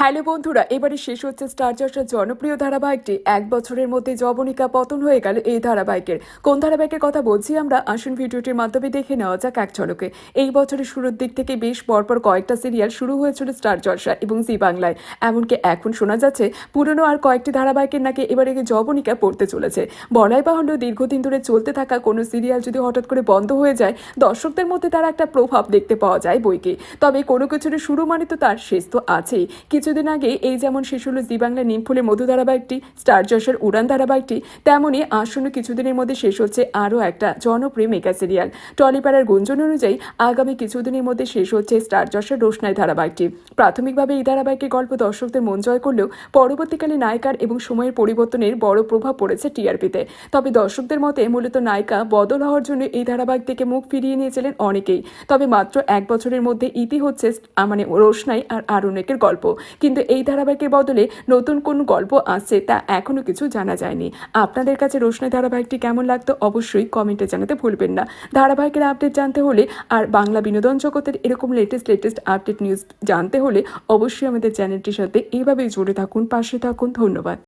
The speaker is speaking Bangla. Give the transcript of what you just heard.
হ্যালো বন্ধুরা, এবারে শেষ হচ্ছে স্টার জলসার জনপ্রিয় ধারাবাহিকটি। এক বছরের মধ্যে জবনিকা পতন হয়ে গেল এই ধারাবাহিকের। কোন ধারাবাহিকের কথা বলছি আমরা? আসুন ভিডিওটির মাধ্যমে দেখে নেওয়া যাক এক ঝলকে। এই বছরের শুরুর দিক থেকে বেশ পরপর কয়েকটা সিরিয়াল শুরু হয়েছিল স্টার জলসা এবং জি বাংলায়। এমনকি এখন শোনা যাচ্ছে, পুরনো আর কয়েকটি ধারাবাহিকের নাকি এবারে জবনিকা পড়তে চলেছে। বলাই বাহুল্য, দীর্ঘদিন ধরে চলতে থাকা কোনো সিরিয়াল যদি হঠাৎ করে বন্ধ হয়ে যায়, দর্শকদের মধ্যে তার একটা প্রভাব দেখতে পাওয়া যায় বইকে। তবে কোনো কিছুর শুরু মানে তো তার শেষ তো আছেই। কিছুদিন আগে এই যেমন শেষ হলো নিমফুলের মধু ধারাবাহিকটি, স্টার জশের উড়ান ধারাবাহিকটি তেমনই আসন্ন কিছুদিনের মধ্যে শেষ হচ্ছে আরও একটা জনপ্রিয় মেগা সিরিয়াল। টলিপাড়ার গুঞ্জন অনুযায়ী আগামী কিছুদিনের মধ্যে শেষ হচ্ছে স্টার জশের রোশনাই ধারাবাহিকটি। প্রাথমিকভাবে এই ধারাবাহিকের গল্প দর্শকদের মন জয় করলেও পরবর্তীকালে নায়িকার এবং সময়ের পরিবর্তনের বড় প্রভাব পড়েছে টিআরপিতে। তবে দর্শকদের মতে মূলত নায়িকা বদল হওয়ার জন্য এই ধারাবাহিক থেকে মুখ ফিরিয়ে নিয়েছিলেন অনেকেই। তবে মাত্র এক বছরের মধ্যে ইতি হচ্ছে মানে রোশনাই আর আরুণেকের গল্প। কিন্তু এই ধারাবাহিকের বদলে নতুন কোন গল্প আসছে তা এখনও কিছু জানা যায়নি। আপনাদের কাছে রোশনাই ধারাবাহিকটি কেমন লাগতো অবশ্যই কমেন্টে জানাতে ভুলবেন না। ধারাবাহিকের আপডেট জানতে হলে আর বাংলা বিনোদন জগতের এরকম লেটেস্ট লেটেস্ট আপডেট নিউজ জানতে হলে অবশ্যই আমাদের চ্যানেলটির সাথে এইভাবেই জুড়ে থাকুন, পাশে থাকুন। ধন্যবাদ।